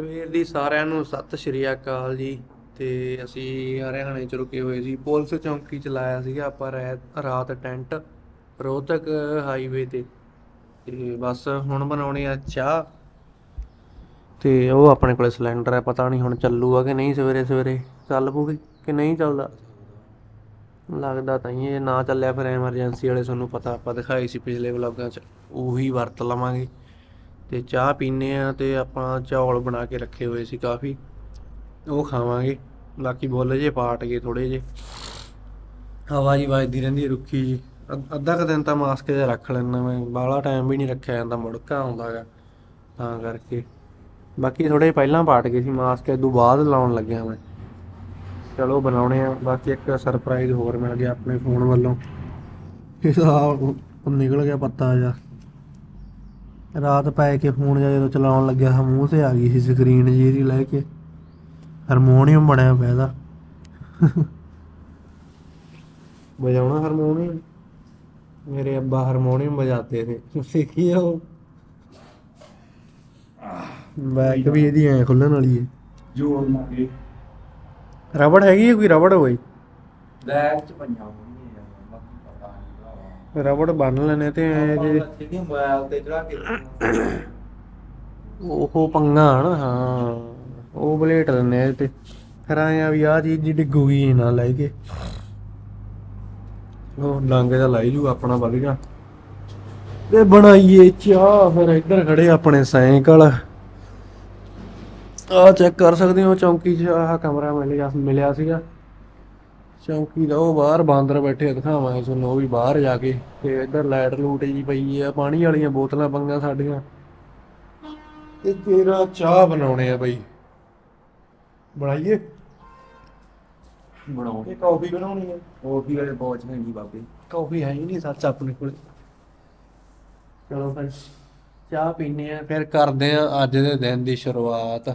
ਸਵੇਰ ਦੀ ਸਾਰਿਆਂ ਨੂੰ ਸਤਿ ਸ਼੍ਰੀ ਅਕਾਲ ਜੀ। ਤੇ ਅਸੀਂ ਹਰਿਆਣੇ ਚ ਰੁਕੇ ਹੋਏ ਸੀ। ਪੁਲਿਸ ਚੌਂਕੀ ਚ ਲਾਇਆ ਸੀਗਾ ਆਪਾਂ ਰੈ- ਰਾਤ ਟੈਂਟ ਰੋਹਤਕ ਹਾਈਵੇ ਤੇ। ਤੇ ਬਸ ਹੁਣ ਬਣਾਉਣੀ ਆ ਚਾਹ। ਤੇ ਉਹ ਆਪਣੇ ਕੋਲੇ ਸਿਲੰਡਰ ਹੈ ਪਤਾ ਨਹੀਂ ਹੁਣ ਚੱਲੂਗਾ ਕਿ ਨਹੀਂ ਸਵੇਰੇ ਸਵੇਰੇ। ਚੱਲ ਪੂਗੀ ਕਿ ਨਹੀਂ ਚੱਲਦਾ? ਲੱਗਦਾ ਤਾਂ ਹੀ ਇਹ ਨਾ ਚੱਲਿਆ ਫਿਰ ਐਮਰਜੈਂਸੀ ਵਾਲੇ ਤੁਹਾਨੂੰ ਪਤਾ, ਆਪਾਂ ਦਿਖਾਈ ਸੀ ਪਿਛਲੇ ਵਲੌਗਾਂ 'ਚ। ਉਹੀ ਵਰਤ ਲਵਾਂਗੇ। ਅਤੇ ਚਾਹ ਪੀਂਦੇ ਹਾਂ ਅਤੇ ਆਪਾਂ ਚੌਲ ਬਣਾ ਕੇ ਰੱਖੇ ਹੋਏ ਸੀ ਕਾਫੀ। ਉਹ ਖਾਵਾਂਗੇ। ਬਾਕੀ ਬੁੱਲ ਜੇ ਪਾਟ ਗਏ ਥੋੜੇ ਜੇ। ਹਵਾ ਜੀ ਵੱਜਦੀ ਰਹਿੰਦੀ ਰੁੱਖੀ ਜੀ। ਅੱਧ- ਅੱਧਾ ਕੁ ਦਿਨ ਤਾਂ ਮਾਸਕ ਜਿਹਾ ਰੱਖ ਲੈਣਾ ਮੈਂ। ਬਾਹਲਾ ਟਾਈਮ ਵੀ ਨਹੀਂ ਰੱਖਿਆ ਜਾਂਦਾ ਮੁੜਕਾ ਆਉਂਦਾਗਾ ਤਾਂ ਕਰਕੇ। ਬਾਕੀ ਥੋੜੇ ਪਹਿਲਾਂ ਪਾਟ ਗਏ ਸੀ ਮਾਸਕ ਇਦੋਂ ਬਾਅਦ ਲਾਉਣ ਲੱਗਿਆ ਮੈਂ। ਚਲੋ ਬਣਾਉਣੇ ਆ। ਬਾਕੀ ਇੱਕ ਸਰਪ੍ਰਾਈਜ਼ ਹੋਰ ਮਿਲ ਗਿਆ ਆਪਣੇ ਫੋਨ ਵੱਲੋਂ। ਇਹਦਾ ਨਿਕਲ ਗਿਆ ਪੱਤਾ ਜਾ ਰਾਤ ਪੈ ਕੇ ਫੋਨ ਜਿਹਾ ਜਦੋਂ ਚਲਾਉਣ ਲੱਗਿਆ ਮੂੰਹ ਤੇ ਆ ਗਈ ਸੀ ਸਕਰੀਨ ਜੀ ਇਹਦੀ ਲੈ ਕੇ। ਹਾਰਮੋਨੀਅਮ ਬਣਿਆ ਪਿਆ ਇਹਦਾ। ਵਜਾਉਣਾ ਹਾਰਮੋਨੀਅਮ? ਮੇਰੇ ਅੱਬਾ ਹਾਰਮੋਨੀਅਮ ਵਜਾਤੇ ਥੇ ਸਿੱਖੀ ਆ ਉਹ? ਬੈਕ ਵੀ ਇਹਦੀ ਐ ਖੁੱਲਣ ਵਾਲੀ ਹੈ। ਜੋੜ ਲਾਂਗੇ। ਰਬੜ ਹੈਗੀ ਹੈ ਕੋਈ? ਰਬੜ ਹੋਈ ਬੈਗ ਚ ਪਈਆਂ ਹੋਣਗੀਆਂ ਯਾਰ, ਬਾਕੀ ਪਤਾ ਨਹੀਂ ਭਰਾਵਾ ਰਬੜ ਬੰਨ ਲੈਣੇ ਤੇ ਐ ਜੇ। ਜਿਹੜੀਆਂ ਮੋਬਾਈਲ ਤੇ ਚੜਾ ਕੇ ਉਹ ਪੰਗਾ ਹਨ ਹਾਂ। ਉਹ ਬਲੇਟ ਆ ਤੇ। ਫਿਰ ਆਏ ਆ ਵੀ ਆ ਚੀਜ਼ ਜੀ ਡਿੱਗੂਗੀ ਨਾ ਲੈ ਕੇ। ਉਹ ਲਾਂਗੇ ਦਾ ਲਾਈ ਜੂ ਆਪਣਾ ਵਧੀਆ। ਤੇ ਬਣਾਈਏ ਚਾਹ ਫਿਰ ਇੱਧਰ ਖੜੇ ਆਪਣੇ ਸਾਈਕਲ। ਆ ਚੈੱਕ ਕਰ ਸਕਦੇ ਹੋ ਚੌਂਕੀ 'ਚ ਆਹ ਕਮਰਾ ਮਿਲਿਆ ਮਿਲਿਆ ਸੀਗਾ। ਚੌਂਕੀ ਦਾ ਉਹ ਬਾਹਰ ਬਾਂਦਰ ਬੈਠੇ ਦਿਖਾਵਾਂਗੇ ਤੁਹਾਨੂੰ ਉਹ ਵੀ ਬਾਹਰ ਜਾ ਕੇ। ਤੇ ਇੱਧਰ ਲਾਈਟ ਲੂਟ ਜੀ ਪਈ ਆ ਪਾਣੀ ਵਾਲੀਆਂ ਬੋਤਲਾਂ ਪੰਗਾਂ ਸਾਡੀਆਂ। ਤੇ ਤੇਰਾ ਚਾਹ ਬਣਾਉਣੇ ਆ ਬਈ। ਬਣਾਈਏ? ਇਹ ਕਾਫੀ ਬਣਾਉਣੀ ਹੈ ਵੀ ਵਾਲੇ ਬਹੁਤ ਮਹਿੰਗੀ ਬਾਬੇ। ਕਾਫੀ ਹੈ ਹੀ ਨਹੀਂ ਸੱਚ ਆਪਣੇ ਕੋਲ। ਚਲੋ ਫਿਰ ਚਾਹ ਪੀਨੇ ਆ ਫਿਰ ਕਰਦੇ ਆ ਅੱਜ ਦੇ ਦਿਨ ਦੀ ਸ਼ੁਰੂਆਤ।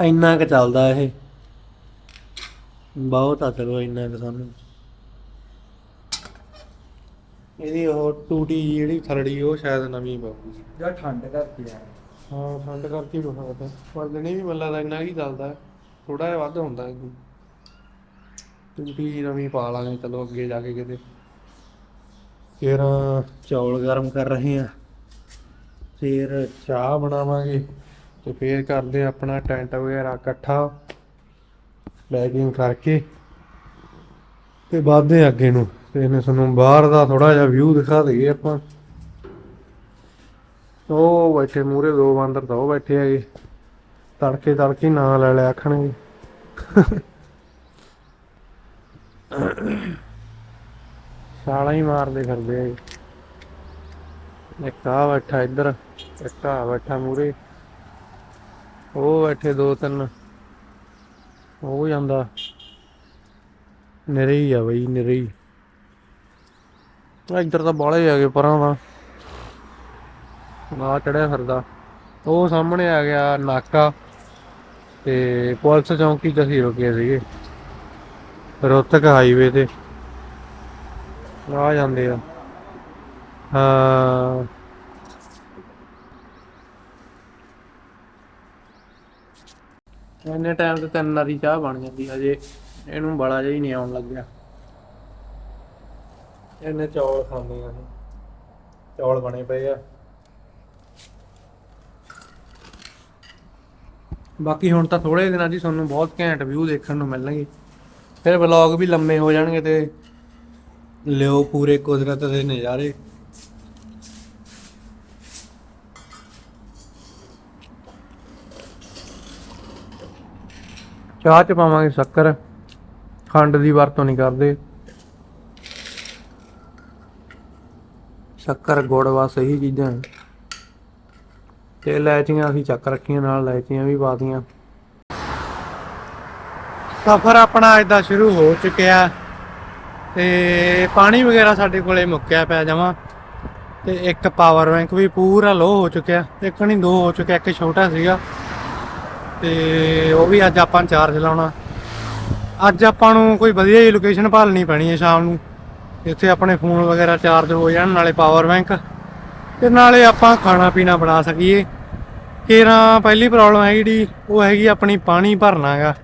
ਇੰਨਾ ਕੁ ਚੱਲਦਾ ਇਹ। ਬਹੁਤ ਆ ਚਲੋ ਇੰਨਾ ਕੁ ਸਾਨੂੰ। ਇਹਦੀ ਉਹ ਟੂਟੀ ਜਿਹੜੀ ਥਰੜੀ ਉਹ ਸ਼ਾਇਦ ਨਵੀਂ ਪਾਉਗੀ ਜਾਂ ਠੰਡ ਕਰਕੇ ਆ। ਹਾਂ ਠੰਡ ਕਰਕੇ ਵੀ ਹੋ ਸਕਦਾ। ਪਰ ਦਿਨੇ ਵੀ ਮੱਲਾ ਦਾ ਇੰਨਾ ਹੀ ਚੱਲਦਾ ਥੋੜਾ ਜਿਹਾ ਵੱਧ ਹੁੰਦਾ ਹੈ। ਟੂਟੀ ਨਵੀਂ ਪਾ ਲਾਂਗੇ ਚਲੋ ਅੱਗੇ ਜਾ ਕੇ ਕਿਤੇ। ਫਿਰ ਚੌਲ ਗਰਮ ਕਰ ਰਹੇ ਆ ਫਿਰ ਚਾਹ ਬਣਾਵਾਂਗੇ। ਤੇ ਫਿਰ ਕਰਦੇ ਆ ਆਪਣਾ ਟੈਂਟ ਵਗੈਰਾ ਇਕੱਠਾ। ਪੈਕਿੰਗ ਕਰਕੇ ਤੇ ਵੱਧਦੇ ਆ ਅੱਗੇ ਨੂੰ ਤੇ ਇਹਨੇ ਤੁਹਾਨੂੰ ਬਾਹਰ ਦਾ ਥੋੜਾ ਜਿਹਾ ਵਿਊ ਦਿਖਾ ਦਈਏ ਆਪਾਂ। ਉਹ ਬੈਠੇ ਮੂਰੇ ਦੋ ਬਾਂਦਰ ਤਾਂ ਉਹ ਬੈਠੇ ਹੈਗੇ ਤੜਕੇ ਤੜਕੇ ਨਾਂ ਲੈ ਲਿਆ ਆਖਣਗੇ। ਛਾਲਾਂ ਹੀ ਮਾਰਦੇ ਫਿਰਦੇ ਆ ਇੱਕ ਆ ਬੈਠਾ ਇੱਧਰ, ਇੱਕ ਆ ਬੈਠਾ ਮੂਰੇ ਉਹ ਬੈਠੇ ਦੋ ਤਿੰਨ। ਉਹ ਜਾਂਦਾ। ਨਰੇ ਹੀ ਆ ਬਈ ਨਰੇ ਹੀ ਇੱਧਰ ਤਾਂ ਬਾਲੇ ਆ ਗਏ ਪਰਾਂ ਦਾ ਆ ਚੜਿਆ ਫਿਰਦਾ। ਉਹ ਸਾਹਮਣੇ ਆ ਗਿਆ ਨਾਕਾ ਤੇ ਪੁਲਿਸ ਚੌਂਕੀ 'ਚ ਅਸੀਂ ਰੁਕੇ ਸੀਗੇ। ਰੋਤਕ ਹਾਈਵੇ ਤੇ। ਆ ਜਾਂਦੇ ਆ। ਹਾਂ। ਇੰਨੇ ਟਾਈਮ ਤੇ ਤਿੰਨ ਵਾਰੀ ਚਾਹ ਬਣ ਜਾਂਦੀ ਹਜੇ ਇਹਨੂੰ ਬੜਾ ਜਿਹਾ ਹੀ ਨਹੀਂ ਆਉਣ ਲੱਗਿਆ। ਇਹਨੇ ਚੌਲ ਖਾਂਦੇ ਆ। ਚੌਲ ਬਣੇ ਪਏ ਆ। ਬਾਕੀ ਹੁਣ ਤਾਂ ਥੋੜੇ ਦਿਨਾਂ ਹੀ ਤੁਹਾਨੂੰ ਬਹੁਤ ਘੈਂਟ ਵਿਊ ਦੇਖਣ ਨੂੰ ਮਿਲਣਗੇ। ਫਿਰ ਵਲੌਗ ਵੀ ਲੰਮੇ ਹੋ ਜਾਣਗੇ ਤੇ ਲਿਓ ਪੂਰੇ ਕੁਦਰਤ ਦੇ ਨਜ਼ਾਰੇ। ਚਾਹ ਚ ਪਾਵਾਂਗੇ ਸ਼ੱਕਰ। ਖੰਡ ਦੀ ਵਰਤੋਂ ਨਹੀਂ ਕਰਦੇ। ਸ਼ੱਕਰ, ਗੁੜ ਵਾ ਸਹੀ ਚੀਜ਼ਾਂ ਤੇ ਇਲਾਇਚੀਆਂ ਅਸੀਂ ਚੱਕ ਰੱਖੀਆਂ, ਨਾਲ ਇਲਾਇਚੀਆਂ ਵੀ ਪਾਤੀਆਂ ਸਫ਼ਰ ਆਪਣਾ ਇਦਾਂ ਸ਼ੁਰੂ ਹੋ ਚੁੱਕਿਆ। ਤੇ ਪਾਣੀ ਵਗੈਰਾ ਸਾਡੇ ਕੋਲੇ ਮੁੱਕਿਆ ਪਿਆ ਜਾਵਾਂ ਤੇ ਇੱਕ ਪਾਵਰ ਬੈਂਕ ਵੀ ਪੂਰਾ ਲੋ ਹੋ ਚੁੱਕਿਆ। ਇੱਕ ਨਹੀਂ ਦੋ ਹੋ ਚੁੱਕਿਆ, ਇੱਕ ਛੋਟਾ ਸੀਗਾ। ਤੇ ਉਹ ਵੀ ਅੱਜ ਆਪਾਂ ਚਾਰਜ ਲਾਉਣਾ। ਅੱਜ ਆਪਾਂ ਨੂੰ ਕੋਈ ਵਧੀਆ ਜਿਹੀ ਲੋਕੇਸ਼ਨ ਭਾਲਣੀ ਪੈਣੀ ਹੈ ਸ਼ਾਮ ਨੂੰ। ਇੱਥੇ ਆਪਣੇ ਫੋਨ ਵਗੈਰਾ ਚਾਰਜ ਹੋ ਜਾਣ, ਨਾਲੇ ਪਾਵਰ ਬੈਂਕ ਤੇ ਨਾਲੇ ਆਪਾਂ ਖਾਣਾ ਪੀਣਾ ਬਣਾ ਸਕੀਏ। ਕੇਰਾਂ ਪਹਿਲੀ ਪ੍ਰੋਬਲਮ ਹੈ ਜਿਹੜੀ ਉਹ ਹੈਗੀ ਆਪਣੀ ਪਾਣੀ ਭਰਨਾ ਹੈਗਾ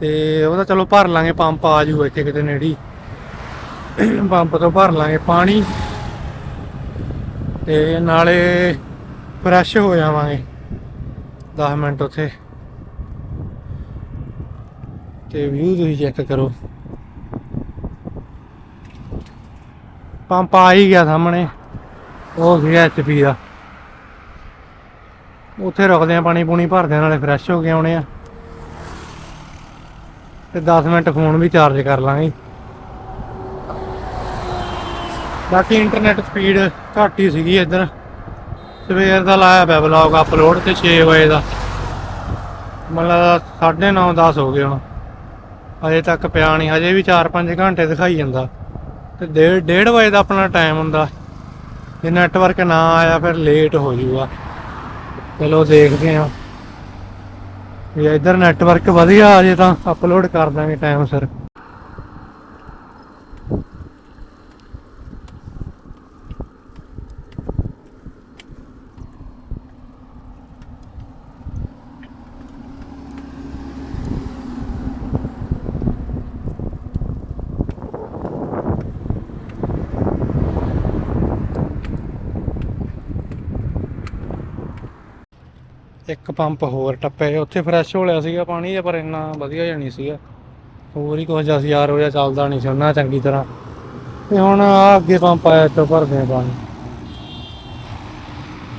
ਤੇ ਉਹਦਾ ਚਲੋ ਭਰ ਲਾਂਗੇ, ਪੰਪ ਆ ਜੂ ਇੱਥੇ ਕਿਤੇ ਨੇੜੀ ਪੰਪ ਤੋਂ ਭਰ ਲਾਂਗੇ ਪਾਣੀ। ਤੇ ਨਾਲੇ ਫਰੈਸ਼ ਹੋ ਜਾਵਾਂਗੇ। 10 ਮਿੰਟ ਉੱਥੇ। ਤੇ ਵਿਊ ਤੁਸੀਂ ਚੈੱਕ ਕਰੋ। ਪੰਪ ਆ ਹੀ ਗਿਆ ਸਾਹਮਣੇ। ਉਹ ਗਿਆ ਐਚਪੀ ਦਾ। ਉੱਥੇ ਰੁਕਦੇ ਆ ਪਾਣੀ, ਪੂਣੀ ਭਰਦੇ ਆ, ਨਾਲੇ ਫਰੈਸ਼ ਹੋ ਕੇ ਆਉਣੇ ਆ। ਤੇ 10 ਮਿੰਟ ਫੋਨ ਵੀ ਚਾਰਜ ਕਰ ਲਾਂਗੇ। ਬਾਕੀ ਇੰਟਰਨੈਟ ਸਪੀਡ ਘੱਟ ਹੀ ਸੀਗੀ ਇੱਧਰ। ਸਵੇਰ ਦਾ ਲਾਇਆ ਪਿਆ ਵਲੌਗ ਅਪਲੋਡ ਤੇ 6 ਵਜੇ ਦਾ। ਮਤਲਬ 9:30 10 ਹੋ ਗਏ ਹੁਣ। ਹਜੇ ਤੱਕ ਪਿਆ ਨਹੀਂ, ਹਜੇ ਵੀ 4-5 ਘੰਟੇ ਦਿਖਾਈ ਜਾਂਦਾ। ਤੇ 1:30 ਵਜੇ ਦਾ ਆਪਣਾ ਟਾਈਮ ਹੁੰਦਾ। ਜੇ ਨੈਟਵਰਕ ਨਾ ਆਇਆ ਫਿਰ ਲੇਟ ਹੋ ਜੂਗਾ। ਚਲੋ ਦੇਖਦੇ ਹਾਂ। ਜੇ ਇੱਧਰ ਨੈਟਵਰਕ ਵਧੀਆ ਆ ਜੇ ਤਾਂ ਅਪਲੋਡ ਕਰ ਦਾਂਗੇ ਟਾਈਮ ਸਿਰ। ਇੱਕ ਪੰਪ ਹੋਰ ਟੱਪੇ ਉੱਥੇ ਫਰੈਸ਼ ਹੋ ਲਿਆ ਸੀਗਾ ਪਾਣੀ ਜਿਹਾ, ਪਰ ਇੰਨਾ ਵਧੀਆ ਜਿਹਾ ਨਹੀਂ ਸੀਗਾ। ਹੋਰ ਹੀ ਕੁਝ ਅਸੀਂ ਯਾਰ ਚੱਲਦਾ ਨਹੀਂ ਸੀ ਉਹਨਾਂ ਚੰਗੀ ਤਰ੍ਹਾਂ। ਤੇ ਹੁਣ ਆ ਅੱਗੇ ਪੰਪ ਆਇਆ ਇੱਥੇ ਭਰਦੇ ਆ ਪਾਣੀ।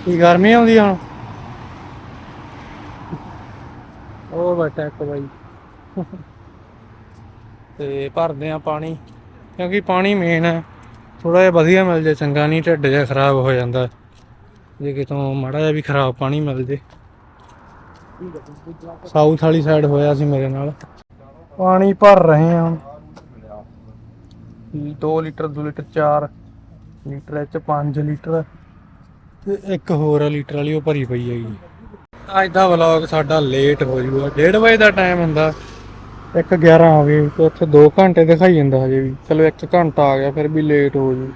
ਕੀ ਗਰਮੀ ਆਉਂਦੀ ਹੁਣ? ਉਹ ਬੈਠਾ ਇੱਕ ਬਾਈ। ਤੇ ਭਰਦੇ ਆ ਪਾਣੀ ਕਿਉਂਕਿ ਪਾਣੀ ਮੇਨ ਹੈ। ਥੋੜਾ ਜਿਹਾ ਵਧੀਆ ਮਿਲ ਜੇ ਚੰਗਾ ਨਹੀਂ ਢਿੱਡ ਜਿਹਾ ਖਰਾਬ ਹੋ ਜਾਂਦਾ। ਜੇ ਕਿਤੋਂ ਮਾੜਾ ਜਿਹਾ ਵੀ ਖਰਾਬ ਪਾਣੀ ਮਿਲ ਜੇ ਸਾਊਥ ਵਾਲੀ ਸਾਈਡ ਹੋਇਆ ਸੀ ਮੇਰੇ ਨਾਲ। ਪਾਣੀ ਭਰ ਰਹੇ ਹਾਂ। 2 ਲੀਟਰ 2 ਲੀਟਰ 4 ਲੀਟਰ ਇਹ ਚ 5 ਲੀਟਰ। ਤੇ ਇੱਕ ਹੋਰ ਲੀਟਰ ਵਾਲੀ ਉਹ ਭਰੀ ਪਈ ਹੈਗੀ। ਅੱਜ ਦਾ ਵਲੌਗ ਸਾਡਾ ਲੇਟ ਹੋ ਜੂਗਾ। 1:30 ਵਜੇ ਦਾ ਟਾਈਮ ਹੁੰਦਾ। 1:11 ਹੋ ਗਏ। ਤੇ ਉੱਥੇ 2 ਘੰਟੇ ਦਿਖਾਈ ਜਾਂਦਾ ਹਜੇ ਵੀ। ਚਲੋ 1 ਘੰਟਾ ਆ ਗਿਆ ਫਿਰ ਵੀ ਲੇਟ ਹੋ ਜੂ।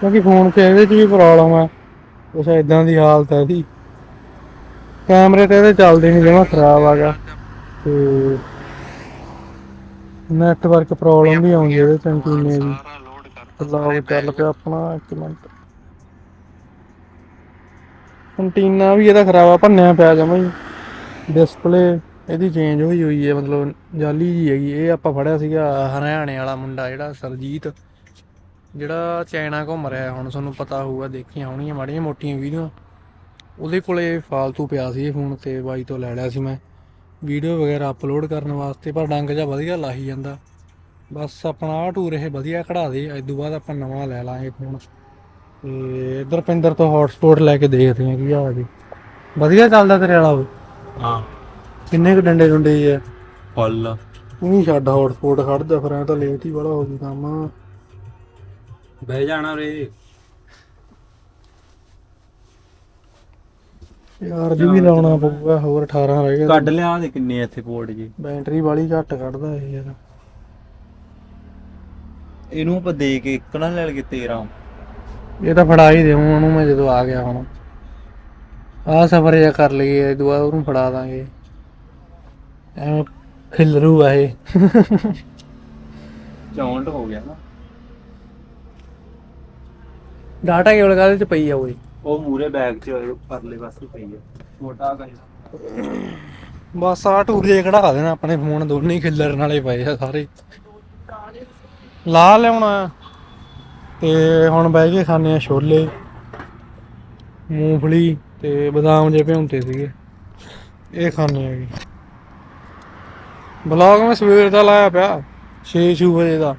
ਕਿਉਂਕਿ ਫੋਨ 'ਚ ਇਹਦੇ 'ਚ ਵੀ ਪ੍ਰੋਬਲਮ ਆ ਕੁਛ ਇਦਾਂ ਦੀ ਹਾਲਤ ਹੈ ਇਹਦੀ। ਕੈਮਰੇ ਤੇ ਇਹਦੇ ਚੱਲਦੇ ਨਹੀਂ ਜਮਾ ਖਰਾਬ ਆ ਗਿਆ ਤੇ ਨੈਟਵਰਕ ਪ੍ਰੋਬਲਮ ਵੀ ਆਉਂਦੀ ਇਹਦੇ ਕੰਟੀਨੇ ਦੀ ਲਓ ਚੱਲ ਪਿਆ ਆਪਣਾ, ਇੱਕ ਮਿੰਟ। ਕੰਟੀਨਾ ਵੀ ਇਹਦਾ ਖਰਾਬ ਆ, ਭੰਨਿਆ ਪਿਆ ਜਮਾ ਹੀ। ਡਿਸਪਲੇ ਇਹਦੀ ਚੇਂਜ ਹੋਈ ਹੋਈ ਹੈ ਮਤਲਬ ਜਾਲੀ ਜੀ ਹੈਗੀ। ਇਹ ਆਪਾਂ ਫੜਿਆ ਸੀਗਾ ਹਰਿਆਣੇ ਵਾਲਾ ਮੁੰਡਾ ਜਿਹੜਾ, ਸਰਜੀਤ। ਜਿਹੜਾ ਚਾਈਨਾ ਘੁੰਮ ਰਿਹਾ, ਹੁਣ ਤੁਹਾਨੂੰ ਪਤਾ ਹੋਊਗਾ, ਦੇਖੀਆਂ ਹੋਣੀਆਂ ਮਾੜੀਆਂ ਮੋਟੀਆਂ ਵੀਡੀਓ। ਉਹਦੇ ਕੋਲੇ ਫਾਲਤੂ ਪਿਆ ਸੀ ਇਹ ਫੋਨ ਤੇ ਬਾਈ ਤੋਂ ਲੈ ਲਿਆ ਸੀ ਮੈਂ। ਵੀਡੀਓ ਵਗੈਰਾ ਅਪਲੋਡ ਕਰਨ ਵਾਸਤੇ ਪਰ ਡੰਗ ਜਿਹਾ ਵਧੀਆ ਲਾਹੀ ਜਾਂਦਾ। ਬਸ ਆਪਣਾ ਆਹ ਟੂਰ ਇਹ ਵਧੀਆ ਕਢਾ ਦੇ ਇਸ ਤੋਂ ਬਾਅਦ ਆਪਾਂ ਨਵਾਂ ਲੈ ਲਾਂਗੇ ਫੋਨ ਤੇ ਇਧਰ ਪਿੰਦਰ ਤੋਂ ਹੌਟਸਪੌਟ ਲੈ ਕੇ ਦੇਖਦੇ ਹਾਂ ਕੀ ਹਾਲ ਜੀ। ਵਧੀਆ ਚੱਲਦਾ ਤੇਰੇ ਵਾਲਾ ਉਹ? ਹਾਂ। ਕਿੰਨੇ ਕੁ ਡੰਡੇ ਡੁੰਡੇ ਜੀ ਆ? ਫੁੱਲ। ਨਹੀਂ ਛੱਡ ਹੌਟਸਪੌਟ ਖੜਦਾ ਫਿਰ ਐ ਤਾਂ ਲੇਟ ਹੀ ਬੜਾ ਹੋ ਗਈ ਕੰਮ। ਬਹਿ ਜਾਣਾ ਰੇ ਯਾਰ ਜੀ ਵੀ ਲਾਉਣਾ ਪਊਗਾ ਹੋਰ 18 ਰਹਿ ਗਏ। ਕੱਢ ਲਿਆ ਦੇ ਕਿੰਨੇ ਇੱਥੇ ਪੋਰਟ ਜੀ। ਬੈਟਰੀ ਵਾਲੀ ਘੱਟ ਕੱਢਦਾ ਇਹ ਯਾਰ। ਇਹਨੂੰ ਆਪਾਂ ਦੇ ਕੇ ਇੱਕ ਨਾ ਲੈ ਲਗੇ 13 ਇਹ ਤਾਂ ਫੜਾ ਹੀ ਦੇਉਂ ਉਹਨੂੰ ਮੈਂ ਜਦੋਂ ਆ ਗਿਆ ਹੁਣ। ਆਹ ਸਫਰ ਜਿਹਾ ਕਰ ਲਈਏ ਇਹ ਦੁਆ ਉਹਨੂੰ ਫੜਾ ਦਾਂਗੇ। ਐਵੇਂ ਖਿਲਰੂ ਆ ਇਹ। 64 ਹੋ ਗਿਆ ਨਾ। ਡਾਟਾ ਕੇਬਲ ਕਾਹਦੇ ਚ ਪਈ ਆ ਓਏ? ਉਹ ਮੂਰੇ ਬੈਗ 'ਚ ਪਰਲੇ ਪਾਸੇ ਪਈ ਹੈ ਛੋਟਾ ਕਹੇ ਬਸ ਆ ਟੂਰ ਜੇ ਕਢਾ ਦੇਣਾ, ਆਪਣੇ ਫੋਨ ਦੋਨੇ ਹੀ ਖਿੱਲਰਨ ਵਾਲੇ ਪਏ ਆ ਸਾਰੇ। ਲਾ ਲਿਆਉਣਾ। ਤੇ ਹੁਣ ਬਹਿ ਕੇ ਖਾਣੇ ਆ ਛੋਲੇ, ਮੂੰਗਫਲੀ ਤੇ ਬਦਾਮ ਜੇ ਭਿਉਂਤੇ ਸੀਗੇ। ਇਹ ਖਾਣੇ ਆ ਜੀ। ਬਲੌਗ ਮੈਂ ਸਵੇਰ ਦਾ ਲਾਇਆ ਪਿਆ 6 ਵਜੇ ਦਾ।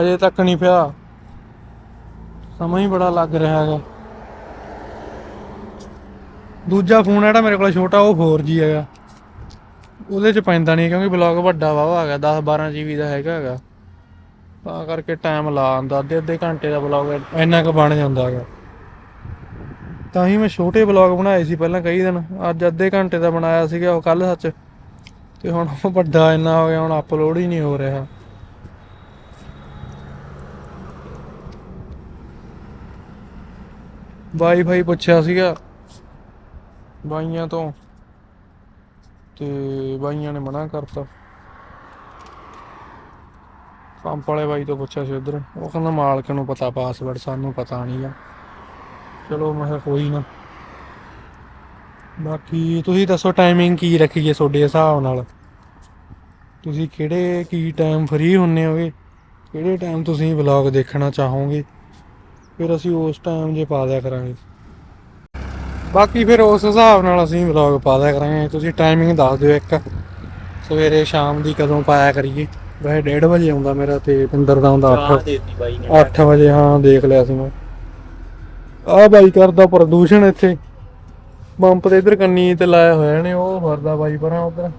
ਹਜੇ ਤੱਕ ਨਹੀਂ ਪਿਆ। ਸਮਾਂ ਹੀ ਬੜਾ ਲੱਗ ਰਿਹਾ ਹੈਗਾ। ਦੂਜਾ ਫੋਨ ਜਿਹੜਾ ਮੇਰੇ ਕੋਲ ਛੋਟਾ, ਉਹ 4G ਹੈਗਾ। ਉਹਦੇ ਚ ਪੈਂਦਾ ਨਹੀਂ ਕਿਉਂਕਿ ਬਲੌਗ ਵੱਡਾ ਵਾਵਾ ਹੈਗਾ 10 12 GB ਦਾ ਹੈਗਾ ਹੈਗਾ। ਤਾਂ ਕਰਕੇ ਟਾਈਮ ਲਾ ਆਂਦਾ, ਅੱਧੇ ਅੱਧੇ ਘੰਟੇ ਦਾ ਬਲੌਗ ਇੰਨਾ ਕੁ ਬਣ ਜਾਂਦਾ ਹੈਗਾ। ਤਾਂ ਹੀ ਮੈਂ ਛੋਟੇ ਬਲੌਗ ਬਣਾਏ ਸੀ ਪਹਿਲਾਂ ਕਈ ਦਿਨ, ਅੱਜ ਅੱਧੇ ਘੰਟੇ ਦਾ ਬਣਾਇਆ ਸੀਗਾ ਉਹ ਕੱਲ ਸੱਚ। ਤੇ ਹੁਣ ਉਹ ਵੱਡਾ ਇੰਨਾ ਹੋ ਗਿਆ, ਹੁਣ ਅਪਲੋਡ ਹੀ ਨਹੀਂ ਹੋ ਰਿਹਾ। ਵਾਈਫਾਈ ਪੁੱਛਿਆ ਸੀਗਾ ਬਾਈਆਂ ਤੋਂ। ਤੇ ਬਾਈਆਂ ਨੇ ਮਨਾ ਕਰਤਾ। ਪੰਪ ਵਾਲੇ ਬਾਈ ਤੋਂ ਪੁੱਛਿਆ ਸੀ ਉਧਰ। ਉਹ ਕਹਿੰਦਾ, ਮਾਲਕ ਨੂੰ ਪਤਾ ਪਾਸਵਰਡ ਸਾਨੂੰ ਪਤਾ ਨਹੀਂ ਆ। ਚਲੋ, ਮੈਂ ਕਿਹਾ, ਕੋਈ ਨਾ। ਬਾਕੀ ਤੁਸੀਂ ਦੱਸੋ ਟਾਈਮਿੰਗ ਕੀ ਰੱਖੀਏ ਤੁਹਾਡੇ ਹਿਸਾਬ ਨਾਲ? ਤੁਸੀਂ ਕਿਹੜੇ, ਕੀ ਟਾਈਮ ਫ੍ਰੀ ਹੁੰਨੇ ਹੋਗੇ? ਕਿਹੜੇ ਟਾਈਮ ਤੁਸੀਂ ਵਲੌਗ ਦੇਖਣਾ ਚਾਹੋਗੇ? ਫਿਰ ਅਸੀਂ ਉਸ ਟਾਈਮ ਜੇ ਪਾ ਦਿਆ ਕਰਾਂਗੇ। ਬਾਕੀ ਫਿਰ ਉਸ ਹਿਸਾਬ ਨਾਲ ਅਸੀਂ ਵਲੌਗ ਪਾ ਦਿਆ ਕਰਾਂਗੇ। ਤੁਸੀਂ ਟਾਈਮਿੰਗ ਦੱਸ ਦਿਓ ਇੱਕ। ਸਵੇਰੇ ਸ਼ਾਮ ਦੀ ਕਦੋਂ ਪਾਇਆ ਕਰੀਏ? ਵੈਸੇ 1:30 ਵਜੇ ਆਉਂਦਾ ਮੇਰਾ ਤੇ ਪਿੰਦਰ ਦਾ ਆਉਂਦਾ 8 ਦੇਤੀ ਬਾਈ ਨੇ। 8 ਵਜੇ ਹਾਂ ਦੇਖ ਲਿਆ ਸੀ ਮੈਂ। ਆਹ ਬਾਈ ਕਰਦਾ ਪ੍ਰਦੂਸ਼ਣ ਇੱਥੇ। ਪੰਪ ਤੇ ਇਧਰ ਕੰਨੀ ਤੇ ਲਾਇਆ ਹੋਇਆ ਨੇ ਉਹ ਵਰਦਾ ਬਾਈ ਪਰਾਂ ਉਧਰ।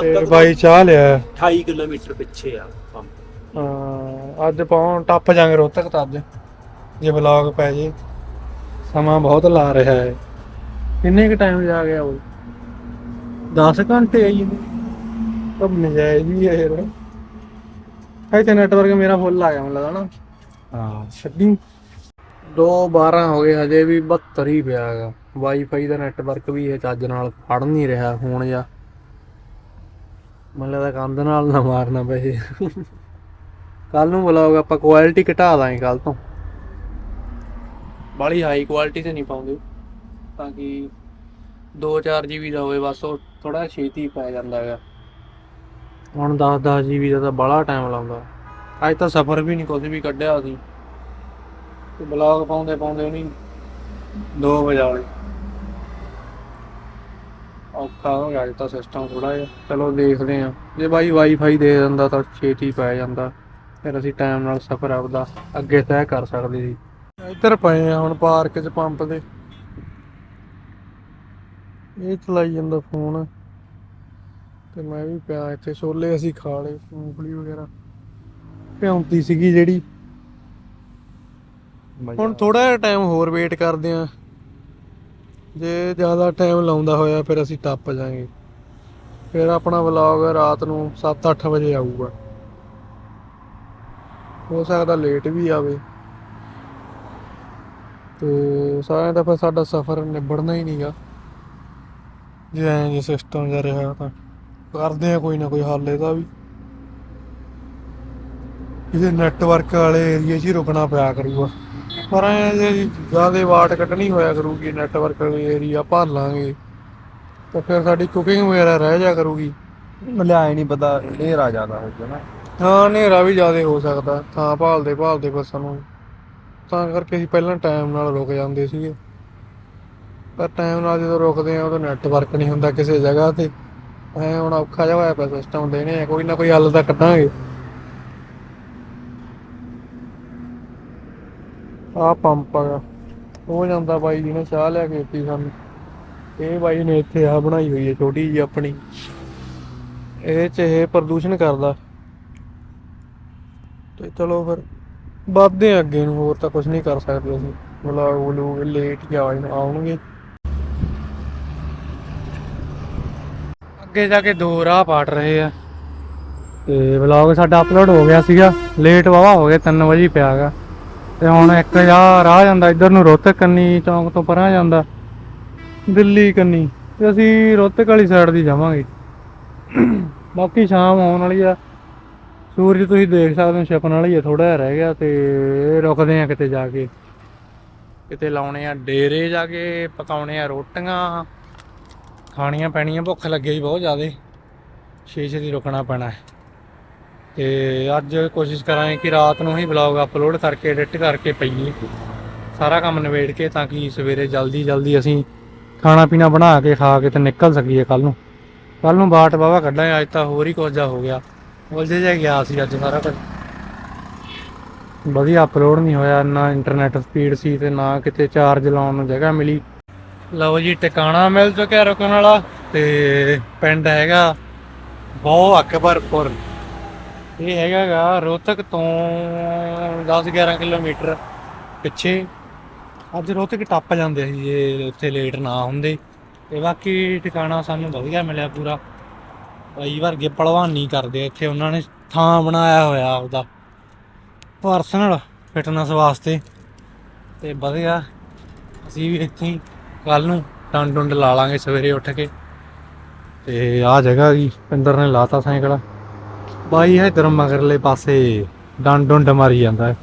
ਤੇ ਬਾਈ ਚਾਹ ਲਿਆ। 28 ਕਿਲੋਮੀਟਰ ਪਿੱਛੇ ਆ ਪੰਪ ਹਾਂ ਅੱਜ ਪਾਉਂ ਟੱਪ ਜਾਾਂਗੇ ਰੋਹਤਕ ਤਾਂ ਅੱਜ। ਜੇ ਵਲੌਗ ਪੈ ਜੇ। ਸਮਾਂ ਬਹੁਤ ਲਾ ਰਿਹਾ ਹੈ। ਕਿੰਨੇ ਕ ਟਾਈਮ ਜਾ ਗਿਆ ਉਹ? 10 ਘੰਟੇ ਆਈ ਨੇ ਤਾਂ ਨਜਾਇਜ਼ ਹੀ ਹੈ ਯਾਰ। ਇੱਥੇ ਨੈਟਵਰਕ ਮੇਰਾ ਫੁੱਲ ਆ ਗਿਆ ਮੈਨੂੰ ਲੱਗਦਾ ਨਾ। ਹਾਂ। ਛੱਡੀ। 212 ਹੋ ਗਏ ਹਜੇ ਵੀ 72 ਹੀ ਪਿਆ ਹੈਗਾ। ਵਾਈਫਾਈ ਦਾ ਨੈਟਵਰਕ ਵੀ ਇਹ ਚੱਜ ਨਾਲ ਫੜ ਨਹੀਂ ਰਿਹਾ ਫੋਨ ਜਾਂ। ਮੈਨੂੰ ਲੱਗਦਾ ਕੰਧ ਨਾਲ ਨਾ ਮਾਰਨਾ ਪਏ। ਕੱਲ ਨੂੰ ਵਲੌਗ ਆਪਾਂ ਕੁਆਲਿਟੀ ਘਟਾ ਦਾਂਗੇ ਕੱਲ ਤੋਂ। ਬਾਲੀ ਹਾਈ ਕੁਆਲਿਟੀ ਤੇ ਨਹੀਂ ਪਾਉਂਦੇ। ਤਾਂ ਕਿ 2-4 GB ਦਾ ਹੋਵੇ, ਬਸ ਉਹ ਥੋੜਾ ਛੇਤੀ ਪੈ ਜਾਂਦਾ ਹੈਗਾ। ਹੁਣ 10-10 GB ਦਾ ਤਾਂ ਬੜਾ ਟਾਈਮ ਲਾਉਂਦਾ। ਅੱਜ ਤਾਂ ਸਫ਼ਰ ਵੀ ਨਹੀਂ ਕੁਝ ਵੀ ਕੱਢਿਆ ਅਸੀਂ। ਤੇ ਬਲੌਗ ਪਾਉਂਦੇ ਪਾਉਂਦੇ ਉਹਨੀ 2 ਵਜੇ ਵਾਲੇ। ਔਖਾ ਹੋ ਗਿਆ ਅੱਜ ਤਾਂ ਸਿਸਟਮ ਥੋੜਾ ਜਿਹਾ। ਚਲੋ ਦੇਖਦੇ ਆ ਜੇ ਬਾਈ ਵਾਈਫਾਈ ਦੇ ਦਿੰਦਾ ਤਾਂ ਛੇਤੀ ਪੈ ਜਾਂਦਾ। ਫਿਰ ਅਸੀਂ ਟਾਈਮ ਨਾਲ ਸਫ਼ਰ ਆਪਦਾ ਅੱਗੇ ਤੈਅ ਕਰ ਸਕਦੇ ਸੀ। ਇੱਧਰ ਪਏ ਆ ਹੁਣ ਪਾਰਕ 'ਚ ਪੰਪ ਦੇ। ਇਹ ਚਲਾਈ ਜਾਂਦਾ ਫੋਨ। ਤੇ ਮੈਂ ਵੀ ਪਿਆ ਇੱਥੇ ਛੋਲੇ ਅਸੀਂ ਖਾ ਲਏ ਮੂੰਗਫਲੀ ਵਗੈਰਾ। ਭਿਉਂਤੀ ਸੀਗੀ ਜਿਹੜੀ। ਹੁਣ ਥੋੜਾ ਜਿਹਾ ਟਾਈਮ ਹੋਰ ਵੇਟ ਕਰਦੇ ਆ ਜੇ ਜ਼ਿਆਦਾ ਟਾਈਮ ਲਾਉਂਦਾ ਹੋਇਆ ਫਿਰ ਅਸੀਂ ਟੱਪ ਜਾਾਂਗੇ ਫਿਰ ਆਪਣਾ ਵਲੌਗ ਰਾਤ ਨੂੰ 7-8 ਵਜੇ ਆਊਗਾ। ਹੋ ਸਕਦਾ ਲੇਟ ਵੀ ਆਵੇ। ਤੇ ਸਾਰਿਆਂ ਦਾ ਫਿਰ ਸਾਡਾ ਸਫ਼ਰ ਨਿਬੜਨਾ ਹੀ ਨਹੀਂਗਾ ਜੇ ਐਂ ਜੇ ਸਿਸਟਮ ਜਾ ਰਿਹਾ ਤਾਂ ਕਰਦੇ ਆ ਕੋਈ ਨਾ ਕੋਈ ਹੱਲ ਇਹਦਾ ਵੀ। ਇਹਦੇ ਨੈਟਵਰਕ ਵਾਲੇ ਏਰੀਆ 'ਚ ਹੀ ਰੁਕਣਾ ਪਿਆ ਕਰੂਗਾ ਪਰ ਐ ਜੇ ਜ਼ਿਆਦਾ ਵਾਟ ਕੱਢਣੀ ਹੋਇਆ ਕਰੂਗੀ ਨੈਟਵਰਕ ਵਾਲੇ ਏਰੀਆ ਭਰ ਲਾਂਗੇ ਤਾਂ ਫਿਰ ਸਾਡੀ ਕੁਕਿੰਗ ਵਗੈਰਾ ਰਹਿ ਜਾ ਕਰੂਗੀ। ਮਲਿਆਏ ਨਹੀਂ ਪਤਾ ਹਨੇਰਾ ਜ਼ਿਆਦਾ ਹੋ ਨਾ। ਹਾਂ ਹਨੇਰਾ ਵੀ ਜ਼ਿਆਦਾ ਹੋ ਸਕਦਾ। ਥਾਂ ਭਾਲਦੇ ਭਾਲਦੇ ਬਸ ਸਾਨੂੰ ਤਾਂ ਕਰਕੇ ਅਸੀਂ ਪਹਿਲਾਂ ਟਾਈਮ ਨਾਲ ਰੁਕ ਜਾਂਦੇ ਸੀਗੇ। ਪਰ ਟਾਈਮ ਨਾਲ ਜਦੋਂ ਰੁਕਦੇ ਆ ਉਦੋਂ ਨੈਟਵਰਕ ਨਹੀਂ ਹੁੰਦਾ ਕਿਸੇ ਜਗ੍ਹਾ ਤੇ। ਐ ਹੁਣ ਔਖਾ ਜਿਹਾ ਹੋਇਆ ਪਿਆ ਸਿਸਟਮ ਦੇਣੇ ਆ, ਕੋਈ ਨਾ ਕੋਈ ਹੱਲ ਤਾਂ ਕੱਢਾਂਗੇ। ਆ ਪੰਪ ਆ। ਉਹ ਜਾਂਦਾ ਬਾਈ ਜੀ ਨੇ ਚਾਹ ਲਿਆ ਕੇ ਦਿੱਤੀ ਸਾਨੂੰ। ਇਹ ਬਾਈ ਨੇ ਇੱਥੇ ਆ ਬਣਾਈ ਹੋਈ ਹੈ, ਛੋਟੀ ਜੀ ਆਪਣੀ। ਇਹ ਚ ਇਹ ਪ੍ਰਦੂਸ਼ਣ ਕਰਦਾ। ਤੇ ਚਲੋ ਫਿਰ ਵੱਧਦੇ ਆ ਅੱਗੇ ਨੂੰ, ਹੋਰ ਤਾਂ ਕੁਝ ਨਹੀਂ ਕਰ ਸਕਦੇ ਅਸੀਂ। ਵਲੌਗ ਵਲੂਗ ਲੇਟ ਹੀ ਆਉਣਗੇ। ਅੱਗੇ ਜਾ ਕੇ ਦੋ ਰਾਹ ਪਾਟ ਰਹੇ ਆ। ਤੇ ਵਲੌਗ ਸਾਡਾ ਅਪਲੋਡ ਹੋ ਗਿਆ ਸੀਗਾ। ਲੇਟ ਵਾਵਾ ਹੋ ਗਿਆ 3 ਵਜੇ ਹੀ ਪਿਆਗਾ ਤੇ ਹੁਣ ਇੱਕ ਜਾ ਰਾਹ ਜਾਂਦਾ, ਇੱਧਰ ਨੂੰ ਰੋਹਤਕ ਕੰਨੀ ਚੌਂਕ ਤੋਂ ਪਰਾਂ ਜਾਂਦਾ। ਦਿੱਲੀ ਕੰਨੀ। ਤੇ ਅਸੀਂ ਰੋਹਤਕ ਵਾਲੀ ਸਾਈਡ ਦੀ ਜਾਵਾਂਗੇ। ਬਾਕੀ ਸ਼ਾਮ ਆਉਣ ਵਾਲੀ ਆ। ਸੂਰਜ ਤੁਸੀਂ ਦੇਖ ਸਕਦੇ ਹੋ ਛਪਣ ਵਾਲੀ ਹੈ ਥੋੜਾ ਜਿਹਾ ਰਹਿ ਗਿਆ ਤੇ ਰੁਕਦੇ ਆ ਕਿਤੇ ਜਾ ਕੇ। ਕਿਤੇ ਲਾਉਣੇ ਆ ਡੇਰੇ ਜਾ ਕੇ, ਪਕਾਉਣੇ ਆ ਰੋਟੀਆਂ। ਖਾਣੀਆਂ ਪੈਣੀਆਂ, ਭੁੱਖ ਲੱਗੇ ਜੀ ਬਹੁਤ ਜ਼ਿਆਦੇ। ਸ਼ੀਸ਼ੇ ਦੀ ਰੁਕਣਾ ਪੈਣਾ ਹੈ। ਤੇ ਅੱਜ ਕੋਸ਼ਿਸ਼ ਕਰਾਂਗੇ ਕਿ ਰਾਤ ਨੂੰ ਹੀ ਵਲੌਗ ਅਪਲੋਡ ਕਰਕੇ ਐਡਿਟ ਕਰਕੇ ਪਈਏ। ਸਾਰਾ ਕੰਮ ਨਿਬੇੜ ਕੇ ਤਾਂ ਕਿ ਸਵੇਰੇ ਜਲਦੀ ਜਲਦੀ ਅਸੀਂ ਖਾਣਾ ਪੀਣਾ ਬਣਾ ਕੇ ਖਾ ਕੇ ਤੇ ਨਿਕਲ ਸਕੀਏ ਕੱਲ ਨੂੰ। ਕੱਲ ਨੂੰ ਬਾਟ ਬਾਵਾ ਕੱਢਾਂਗੇ, ਅੱਜ ਤਾਂ ਹੋਰ ਹੀ ਕੁਝ ਜਾ ਹੋ ਗਿਆ। ਉਲਝੇ ਜਿਹਾ ਗਿਆ ਸੀ ਅੱਜ ਸਾਰਾ ਕੁਝ। ਵਧੀਆ ਅਪਲੋਡ ਨਹੀਂ ਹੋਇਆ, ਨਾ ਇੰਟਰਨੈਟ ਸਪੀਡ ਸੀ ਤੇ ਨਾ ਕਿਤੇ ਚਾਰਜ ਲਾਉਣ ਨੂੰ ਜਗ੍ਹਾ ਮਿਲੀ। ਲਓ ਜੀ, ਟਿਕਾਣਾ ਮਿਲ ਚੁੱਕਿਆ ਰੁਕਣ ਵਾਲਾ ਤੇ ਪਿੰਡ ਹੈਗਾ ਬਹੁ ਅਕਬਰਪੁਰ। ਇਹ ਹੈਗਾਗਾ ਰੋਹਤਕ ਤੋਂ 10-11 ਕਿਲੋਮੀਟਰ ਪਿੱਛੇ। ਅੱਜ ਰੋਹਤਕ ਟੱਪ ਜਾਂਦੇ ਸੀ ਜੇ ਉੱਥੇ ਲੇਟ ਨਾ ਹੁੰਦੇ। ਤੇ ਬਾਕੀ ਟਿਕਾਣਾ ਸਾਨੂੰ ਵਧੀਆ ਮਿਲਿਆ ਪੂਰਾ। ਬਾਈ ਵਰਗੇ ਪਹਿਲਵਾਨੀ ਕਰਦੇ ਇੱਥੇ, ਉਹਨਾਂ ਨੇ ਥਾਂ ਬਣਾਇਆ ਹੋਇਆ ਆਪਦਾ। ਪਰਸਨਲ ਫਿਟਨੈਸ ਵਾਸਤੇ। ਤੇ ਵਧੀਆ, ਅਸੀਂ ਵੀ ਇੱਥੇ ਕੱਲ ਨੂੰ ਟੰਡ ਟੁੰਡ ਲਾ ਲਾਂਗੇ ਸਵੇਰੇ ਉੱਠ ਕੇ। ਤੇ ਆਹ ਜਗ੍ਹਾ ਗਈ ਪਿੰਦਰ ਨੇ ਲਾਤਾ ਸਾਈਕਲ। ਬਾਈ ਇਧਰ ਮਗਰਲੇ ਪਾਸੇ, ਡੰਡ ਡੁੰਡ ਮਾਰੀ ਜਾਂਦਾ ਹੈ।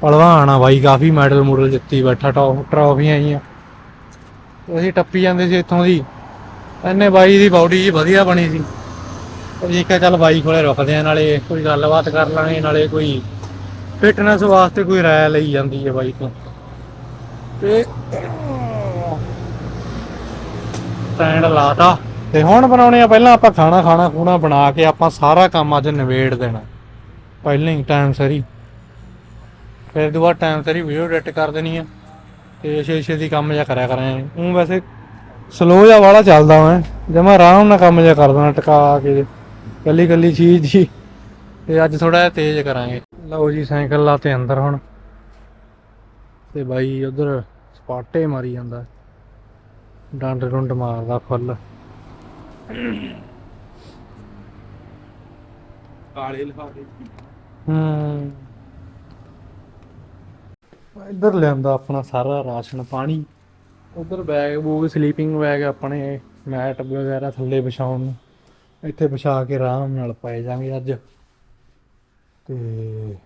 ਪਹਿਲਵਾਨ ਆ ਬਾਈ, ਕਾਫੀ ਮੈਡਲ ਮੂਡਲ ਜਿੱਤੀ ਬੈਠਾ ਟੌਪ ਟਰਾਫੀਆਂ ਆਈਆਂ ਅਸੀਂ ਟੱਪੀ ਜਾਂਦੇ ਸੀ ਇੱਥੋਂ ਦੀ। ਐਨੇ ਬਾਈ ਦੀ ਬਾਡੀ ਜੀ ਵਧੀਆ ਬਣੀ ਸੀ। ਅਸੀਂ ਕਿਹਾ ਚੱਲ ਬਾਈ ਕੋਲੇ ਰੁਕਦੇ ਆ, ਨਾਲੇ ਕੋਈ ਗੱਲਬਾਤ ਕਰ ਲਾਂਗੇ, ਨਾਲੇ ਕੋਈ ਫਿਟਨੈਸ ਵਾਸਤੇ ਕੋਈ ਰਾਇ ਲਈ ਜਾਂਦੀ ਹੈ ਬਾਈ ਤੋਂ। ਤੇ ਸਟੈਂਡ ਲਾਤਾ। ਤੇ ਹੁਣ ਬਣਾਉਣੇ ਆ, ਪਹਿਲਾਂ ਆਪਾਂ ਖਾਣਾ ਖਾਣਾ ਖੂਣਾ ਬਣਾ ਕੇ ਆਪਾਂ ਸਾਰਾ ਕੰਮ ਅੱਜ ਨਿਬੇੜ ਦੇਣਾ। ਪਹਿਲਾਂ ਹੀ ਟਾਈਮ ਸਰੀ ਫਿਰ ਦੁਬਾਰਾ ਟਾਈਮ ਸਰੀ ਵੀਡੀਓ ਐਡਿਟ ਕਰ ਦੇਣੀ ਆ। ਤੇ ਛੇ ਛੇ ਦੀ ਕੰਮ ਜਿਹਾ ਕਰਿਆ ਕਰਾਂਗੇ। ਉਹ ਵੈਸੇ ਸਲੋ ਜਿਹਾ ਵਾਲਾ ਚੱਲਦਾ ਮੈਂ। ਜਮਾ ਆਰਾਮ ਨਾਲ ਕੰਮ ਜਿਹਾ ਕਰ ਦੇਣਾ, ਟਿਕਾ ਕੇ। ਕੱਲੀ ਕੱਲੀ ਚੀਜ਼ ਜੀ। ਤੇ ਅੱਜ ਥੋੜਾ ਜਿਹਾ ਤੇਜ਼ ਕਰਾਂਗੇ। ਲਓ ਜੀ ਸਾਈਕਲ ਲਾ ਤੇ ਅੰਦਰ ਹੁਣ। ਤੇ ਬਾਈ ਉਧਰ ਸਪਾਟੇ ਮਾਰੀ ਜਾਂਦਾ। ਡੰਡ ਡੁੰਡ ਮਾਰਦਾ ਫੁੱਲ। ਕਾਲੇ ਲਿਫਾਫੇ ਹੂੰ। ਇੱਧਰ ਲਿਆਂਦਾ ਆਪਣਾ ਸਾਰਾ ਰਾਸ਼ਨ ਪਾਣੀ। ਉਧਰ ਬੈਗ ਬੂਗ ਸਲੀਪਿੰਗ ਬੈਗ ਆਪਣੇ ਮੈਟ ਵਗੈਰਾ ਥੱਲੇ ਵਿਛਾਉਣ ਨੂੰ। ਇੱਥੇ ਵਿਛਾ ਕੇ ਆਰਾਮ ਨਾਲ ਪਏ ਜਾਾਂਗੇ ਅੱਜ। ਤੇ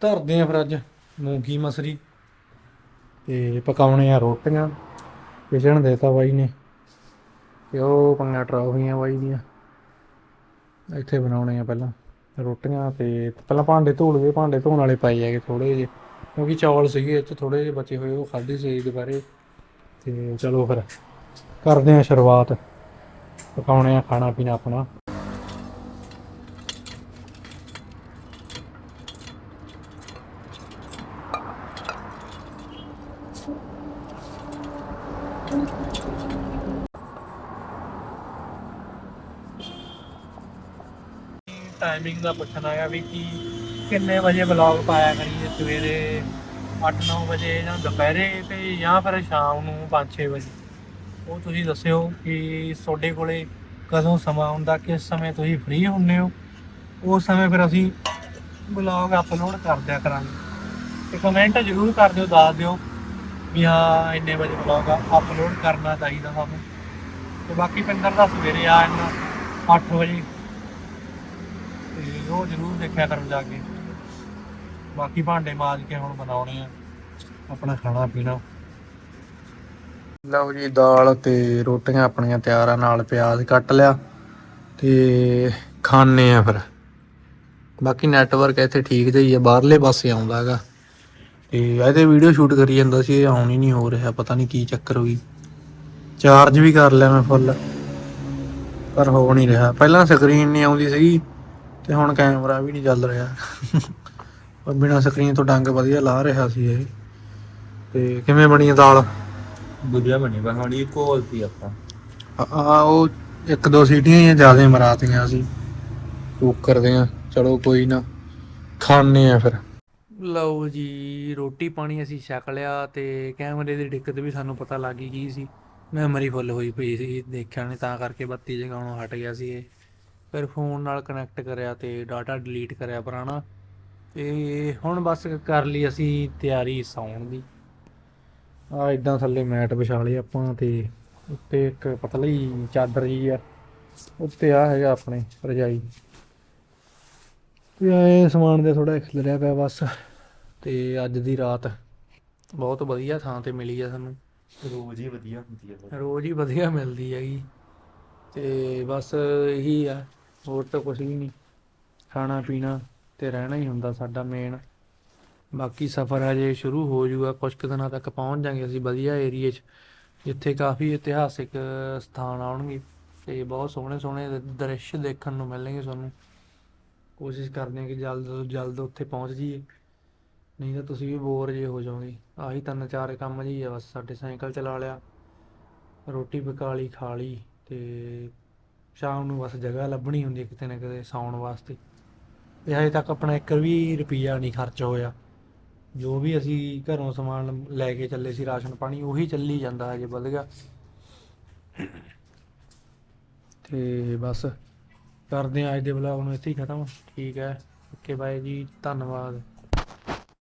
ਧਰਦੇ ਆ ਫਿਰ ਅੱਜ ਮੂੰਗੀ ਮਸਰੀ। ਤੇ ਪਕਾਉਣੇ ਆ ਰੋਟੀਆਂ। ਕਿਚਣ ਦੇਤਾ ਬਾਈ ਨੇ। ਤੇ ਉਹ ਪੰਗਾ ਹੋਈਆਂ ਬਾਈ ਦੀਆਂ। ਇੱਥੇ ਬਣਾਉਣੇ ਆ ਪਹਿਲਾਂ ਰੋਟੀਆਂ ਤੇ ਪਹਿਲਾਂ ਭਾਂਡੇ ਧੋ ਗਏ ਭਾਂਡੇ ਧੋਣ ਵਾਲੇ ਪਏ ਹੈਗੇ ਥੋੜੇ ਜਿਹੇ। ਕਿਉਂਕਿ ਚੌਲ ਸੀਗੇ ਇੱਥੇ 'ਚ ਥੋੜੇ ਜਿਹੇ ਬਚੇ ਹੋਏ, ਉਹ ਖਾਧੇ ਸੀ ਦੁਬਾਰੇ ਤੇ ਚਲੋ ਫਿਰ ਕਰਦੇ ਆ ਸ਼ੁਰੂਆਤ। ਪਕਾਉਣੇ ਆ, ਖਾਣਾ ਪੀਣਾ ਆਪਣਾ। ਟਾਈਮਿੰਗ ਦਾ ਪੁੱਛਣਾ ਹੈਗਾ ਵੀ ਕੀ, ਕਿੰਨੇ ਵਜੇ ਵਲੌਗ ਪਾਇਆ ਕਰੀਏ? ਸਵੇਰੇ 8-9 ਵਜੇ ਜਾਂ ਦੁਪਹਿਰੇ ਤੇ ਜਾਂ ਫਿਰ ਸ਼ਾਮ ਨੂੰ 5-6 ਵਜੇ? ਉਹ ਤੁਸੀਂ ਦੱਸਿਓ ਕਿ ਤੁਹਾਡੇ ਕੋਲੇ ਕਦੋਂ ਸਮਾਂ ਹੁੰਦਾ, ਕਿਸ ਸਮੇਂ ਤੁਸੀਂ ਫ੍ਰੀ ਹੁੰਦੇ ਹੋ? ਉਸ ਸਮੇਂ ਫਿਰ ਅਸੀਂ ਵਲੌਗ ਅਪਲੋਡ ਕਰ ਦਿਆ ਕਰਾਂਗੇ। ਤੇ ਕਮੈਂਟ ਜ਼ਰੂਰ ਕਰ ਦਿਓ, ਦੱਸ ਦਿਓ ਵੀ ਹਾਂ, ਇੰਨੇ ਵਜੇ ਵਲੌਗ ਅਪਲੋਡ ਕਰਨਾ ਚਾਹੀਦਾ ਸਾਨੂੰ। ਤੇ ਬਾਕੀ ਪਿੰਦਰ ਦਾ ਸਵੇਰੇ ਆ ਇੰਨਾ 8 ਵਜੇ। ਤੇ ਉਹ ਜ਼ਰੂਰ ਦੇਖਿਆ ਕਰੋ ਜਾ ਕੇ। ਬਾਕੀ ਭਾਂਡੇ ਮਾਜ ਕੇ ਹੁਣ ਬਣਾਉਣੇ ਆ। ਆਪਣਾ ਖਾਣਾ ਪੀਣਾ। ਲਓ ਜੀ, ਦਾਲ ਤੇ ਰੋਟੀਆਂ ਆਪਣੀਆਂ ਤਿਆਰ ਆ ਨਾਲ ਪਿਆਜ਼ ਕੱਟ ਲਿਆ ਤੇ ਖਾਣੇ ਆ ਫਿਰ। ਬਾਕੀ ਨੈਟਵਰਕ ਇੱਥੇ ਠੀਕ ਜਿਹਾ ਆ, ਬਾਹਰਲੇ ਪਾਸੇ ਆਉਂਦਾ ਹੈਗਾ। ਤੇ ਇਹਦੇ ਵੀਡੀਓ ਸ਼ੂਟ ਕਰੀ ਜਾਂਦਾ ਸੀ, ਇਹ ਆਉਣ ਹੀ ਨਹੀਂ ਹੋ ਰਿਹਾ, ਪਤਾ ਨਹੀਂ ਕੀ ਚੱਕਰ ਹੋ ਚਾਰਜ ਵੀ ਕਰ ਲਿਆ ਮੈਂ ਫੁੱਲ ਪਰ ਹੋ ਨਹੀਂ ਰਿਹਾ। ਪਹਿਲਾਂ ਸਕਰੀਨ ਨਹੀਂ ਆਉਂਦੀ ਸੀਗੀ ਤੇ ਹੁਣ ਕੈਮਰਾ ਵੀ ਨਹੀਂ ਚੱਲ ਰਿਹਾ। ਪਰ ਬਿਨਾ ਸਕਰੀਨ ਤੋਂ ਡੰਗ ਵਧੀਆ ਲਾ ਰਿਹਾ ਸੀ ਇਹ। ਤੇ ਕਿਵੇਂ ਬਣੀ ਆ ਦਾਲ? ਵਧੀਆ ਬਣੀ ਬਸ ਹੁਣ ਇਹ ਕੋਲਤੀ ਆਪਾਂ। ਆ ਆ ਉਹ ਇੱਕ ਦੋ ਸੀਟੀਆਂ ਹੀ ਜ਼ਿਆਦਾ ਮਰਾਤੀਆਂ ਸੀ। ਕੁੱਕਰ ਦੀਆਂ ਚਲੋ ਕੋਈ ਨਾ ਖਾਣੇ ਆ ਫਿਰ। ਲਓ ਜੀ ਰੋਟੀ ਪਾਣੀ ਅਸੀਂ ਛਕ ਲਿਆ ਤੇ ਕੈਮਰੇ ਦੀ ਦਿੱਕਤ ਵੀ ਸਾਨੂੰ ਪਤਾ ਲੱਗ ਗਈ ਸੀ। ਮੈਮਰੀ ਫੁੱਲ ਹੋਈ ਪਈ ਸੀ ਦੇਖਿਆ ਨਹੀਂ ਤਾਂ ਕਰਕੇ ਬੱਤੀ ਜਗਾਉਣੋਂ ਹਟ ਗਿਆ ਸੀ ਇਹ। ਫਿਰ ਫੋਨ ਨਾਲ ਕਨੈਕਟ ਕਰਿਆ ਤੇ ਡਾਟਾ ਡਿਲੀਟ ਕਰਿਆ ਪੁਰਾਣਾ। ਤੇ ਹੁਣ ਬਸ ਕਰ ਲਈ ਅਸੀਂ ਤਿਆਰੀ ਸੌਣ ਦੀ। ਆ ਇਦਾਂ ਥੱਲੇ ਮੈਟ ਵਿਛਾ ਲਈ ਆਪਾਂ ਤੇ ਉੱਤੇ ਇੱਕ ਪਤਲੀ ਚਾਦਰ ਜੀ ਆ। ਉੱਤੇ ਆ ਹੈਗਾ ਆਪਣੇ ਰਜਾਈ। ਤੇ ਇਹ ਸਮਾਨ ਦੇ ਥੋੜਾ ਖਿਲਰਿਆ ਪਿਆ ਬਸ। ਤੇ ਅੱਜ ਦੀ ਰਾਤ ਬਹੁਤ ਵਧੀਆ ਥਾਂ ਤੇ ਮਿਲੀ ਆ ਸਾਨੂੰ। ਰੋਜ਼ ਹੀ ਵਧੀਆ ਹੁੰਦੀ ਹੈ ਰੋਜ਼ ਹੀ ਵਧੀਆ ਮਿਲਦੀ ਹੈਗੀ। ਤੇ ਬਸ ਇਹੀ ਆ ਹੋਰ ਤਾਂ ਕੁਝ ਵੀ ਨਹੀਂ। ਖਾਣਾ ਪੀਣਾ ਤੇ ਰਹਿਣਾ ਹੀ ਹੁੰਦਾ ਸਾਡਾ ਮੇਨ ਬਾਕੀ ਸਫ਼ਰ ਹਜੇ ਸ਼ੁਰੂ ਹੋ ਜੂਗਾ ਕੁਝ ਕੁ ਦਿਨਾਂ ਤੱਕ ਪਹੁੰਚ ਜਾਾਂਗੇ ਅਸੀਂ ਵਧੀਆ ਏਰੀਏ 'ਚ, ਜਿੱਥੇ ਕਾਫੀ ਇਤਿਹਾਸਿਕ ਸਥਾਨ ਆਉਣਗੇ ਤੇ ਬਹੁਤ ਸੋਹਣੇ ਸੋਹਣੇ ਦ੍ਰਿਸ਼ ਦੇਖਣ ਨੂੰ ਮਿਲਣਗੇ ਤੁਹਾਨੂੰ ਕੋਸ਼ਿਸ਼ ਕਰਦੇ ਹਾਂ ਕਿ ਜਲਦ ਤੋਂ ਜਲਦ ਉੱਥੇ ਪਹੁੰਚ ਜਾਈਏ, ਨਹੀਂ ਤਾਂ ਤੁਸੀਂ ਵੀ ਬੋਰ ਜੇ ਹੋ ਜਾਓਗੇ। ਆਹੀ ਤਿੰਨ ਚਾਰ ਕੰਮ ਜੀ ਆ ਬਸ, ਸਾਡੇ ਸਾਈਕਲ ਚਲਾ ਲਿਆ, ਰੋਟੀ ਪਕਾ ਲਈ, ਖਾ ਲਈ ਤੇ ਸ਼ਾਮ ਨੂੰ ਬਸ ਜਗ੍ਹਾ ਲੱਭਣੀ ਹੁੰਦੀ ਕਿਤੇ ਨਾ ਕਿਤੇ ਸੌਣ ਵਾਸਤੇ। ਤੇ ਹਜੇ ਤੱਕ ਆਪਣਾ 1 ਵੀ ਰੁਪਈਆ ਨਹੀਂ ਖਰਚ ਹੋਇਆ। ਜੋ ਵੀ ਅਸੀਂ ਘਰੋਂ ਸਮਾਨ ਲੈ ਕੇ ਚੱਲੇ ਸੀ ਰਾਸ਼ਨ ਪਾਣੀ, ਉਹੀ ਚੱਲੀ ਜਾਂਦਾ ਹਜੇ ਵਧ ਗਿਆ। ਤੇ ਬਸ ਕਰਦੇ ਹਾਂ ਅੱਜ ਦੇ ਵਲੌਗ ਨੂੰ ਇੱਥੇ ਹੀ ਖਤਮ। ਠੀਕ ਹੈ। ਓਕੇ ਬਾਏ ਜੀ। ਧੰਨਵਾਦ।